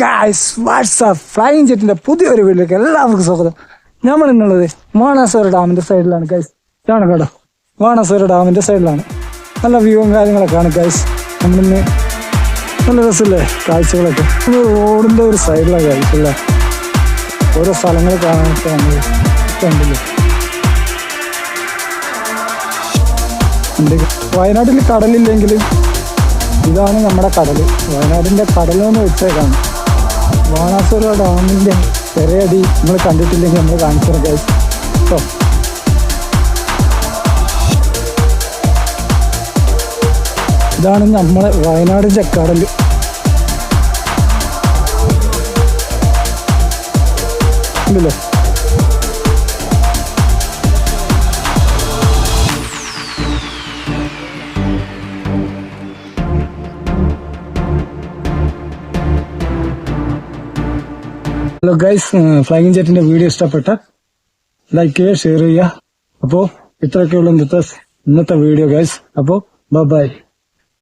Guys what's up flying ജെറ്റിന്റെ പുതിയൊരു വീട്ടിലേക്ക് എല്ലാവർക്കും സ്വാഗതം. നമ്മൾ ഇന്നുള്ളത് മാണാസോര ഡാമിന്റെ സൈഡിലാണ് ഗൈസ് ഇതാണ് കേട്ടോ മാണാസോര ഡാമിന്റെ സൈഡിലാണ് നല്ല വ്യൂവും കാര്യങ്ങളൊക്കെ ആണ് ഗൈസ് നമ്മളിന്ന് നല്ല രസമില്ലേ കാഴ്ചകളൊക്കെ. ഇത് റോഡിന്റെ ഒരു സൈഡിലാണ് ഗൈസ് അല്ലേ? ഓരോ സ്ഥലങ്ങൾ കാണാനൊക്കെ നമ്മൾ കണ്ടില്ലേ. വയനാട്ടിൽ കടലില്ലെങ്കിലും ഇതാണ് നമ്മുടെ കടൽ വയനാടിന്റെ കടലെന്ന് വെച്ചേക്കാണ് ബാണാസുര ഡാമിന്റെ ചെറിയടി നമ്മൾ കണ്ടിട്ടില്ലെങ്കിൽ നമ്മൾ കാണിച്ചു. കേട്ടോ ഇതാണ് നമ്മളെ വയനാട് കടൽ ഉണ്ടല്ലേ? ഹലോ ഗൈസ് ഫ്ലൈങ് ജെറ്റിന്റെ വീഡിയോ ഇഷ്ടപ്പെട്ട ലൈക്ക് ചെയ്യുക ഷെയർ ചെയ്യുക. അപ്പോൾ ഇത്രയൊക്കെയുള്ള ഇന്നത്തെ ഇന്നത്തെ വീഡിയോ ഗൈസ് അപ്പോൾ ബൈ